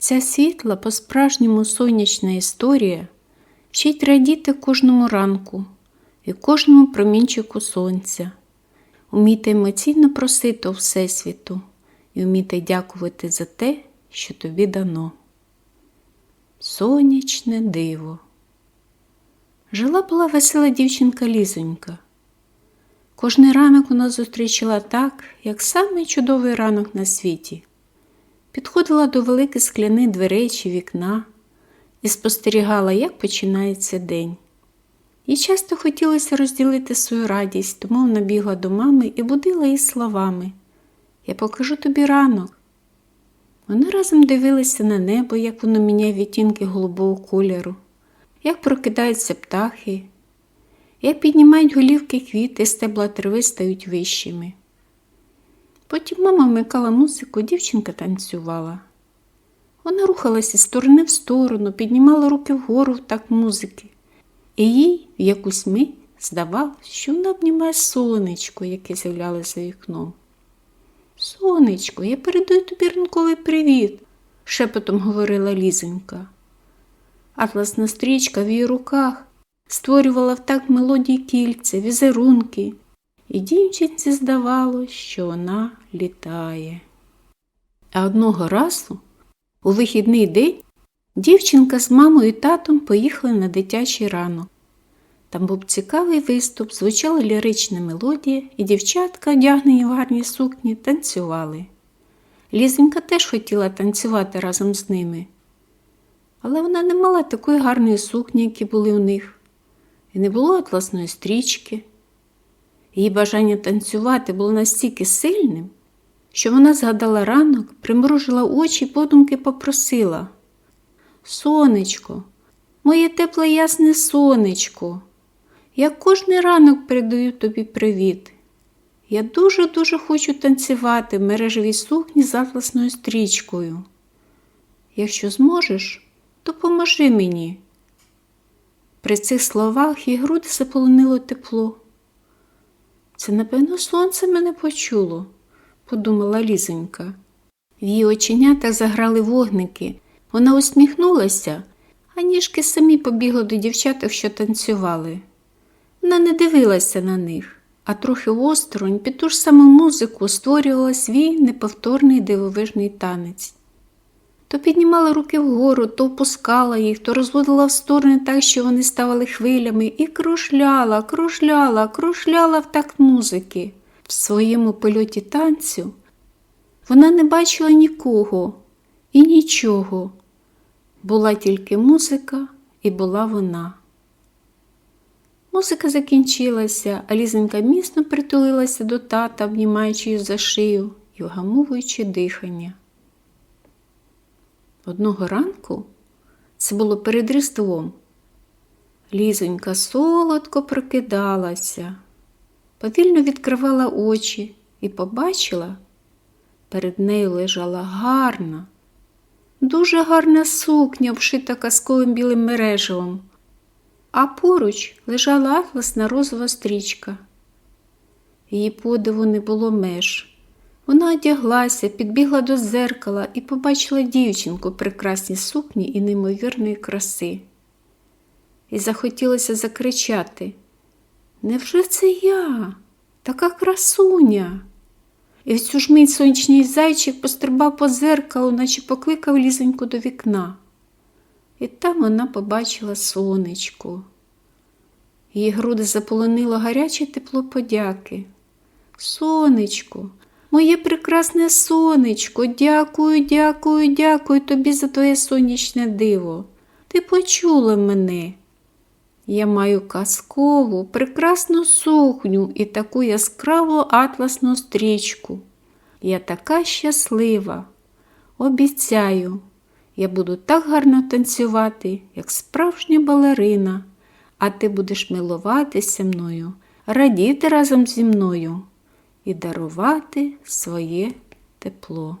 Ця світла, по-справжньому сонячна історія вчить радіти кожному ранку і кожному промінчику сонця. Умійте емоційно просити у Всесвіту і вмійте дякувати за те, що тобі дано. Сонячне диво. Жила була весела дівчинка Лізонька. Кожний ранок вона зустрічала так, як самий чудовий ранок на світі. Підходила до великих скляних дверей чи вікна і спостерігала, як починається день. Їй часто хотілося розділити свою радість, тому вона бігла до мами і будила її словами Я покажу тобі ранок. Вони разом дивилися на небо, як воно міняє відтінки голубого кольору, як прокидаються птахи, як піднімають голівки квіти, стебла трави стають вищими. Потім мама вмикала музику, дівчинка танцювала. Вона рухалася з сторони в сторону, піднімала руки вгору в такт музики, і їй в якусь мить здавалось, що вона обнімає сонечко, яке з'являлося за вікном. Сонечко, я передаю тобі ранковий привіт, шепотом говорила лізонька. Атласна стрічка в її руках створювала в так мелодії кільця, візерунки, і дівчинці здавалось, що вона літає. А одного разу, у вихідний день, дівчинка з мамою і татом поїхали на дитячий ранок. Там був цікавий виступ, звучала лірична мелодія, і дівчатка, одягнені в гарні сукні, танцювали. Лізенька теж хотіла танцювати разом з ними, але вона не мала такої гарної сукні, які були у них, і не було атласної стрічки. Її бажання танцювати було настільки сильним, що вона згадала ранок, примружила очі і подумки попросила Сонечко, моє тепле ясне сонечко, я кожний ранок передаю тобі привіт. Я дуже-дуже хочу танцювати в мережевій сукні з атласною стрічкою. Якщо зможеш, то поможи мені. При цих словах її груди заполонило тепло. Це, напевно, сонце мене почуло, подумала лізонька. В її оченятах заграли вогники. Вона усміхнулася, а ніжки самі побігли до дівчаток, що танцювали. Вона не дивилася на них, а трохи осторонь під ту ж саму музику створювала свій неповторний дивовижний танець. То піднімала руки вгору, то опускала їх, то розводила в сторони так, що вони ставали хвилями, і кружляла, кружляла, кружляла в такт музики. В своєму польоті танцю вона не бачила нікого і нічого. Була тільки музика, і була вона. Музика закінчилася, а лізенька міцно притулилася до тата, обнімаючи її за шию і вгамовуючи дихання. Одного ранку це було перед Різдвом. Лізонька солодко прокидалася, повільно відкривала очі і побачила, перед нею лежала гарна, дуже гарна сукня, вшита казковим білим мережевом, а поруч лежала атласна розова стрічка. Її подиву не було меж. Вона одяглася, підбігла до зеркала і побачила дівчинку в прекрасній сукні і неймовірної краси. І захотілося закричати Невже це я? Така красуня? І в цю ж мить сонячний зайчик пострибав по зеркалу, наче покликав лізоньку до вікна. І там вона побачила сонечко. Її груди заполонило гаряче тепло подяки. Сонечко, Моє прекрасне сонечко, дякую, дякую, дякую тобі за твоє сонячне диво. Ти почула мене. Я маю казкову, прекрасну сукню і таку яскраву атласну стрічку. Я така щаслива. Обіцяю, я буду так гарно танцювати, як справжня балерина, а ти будеш милуватися мною, радіти разом зі мною і дарувати своє тепло.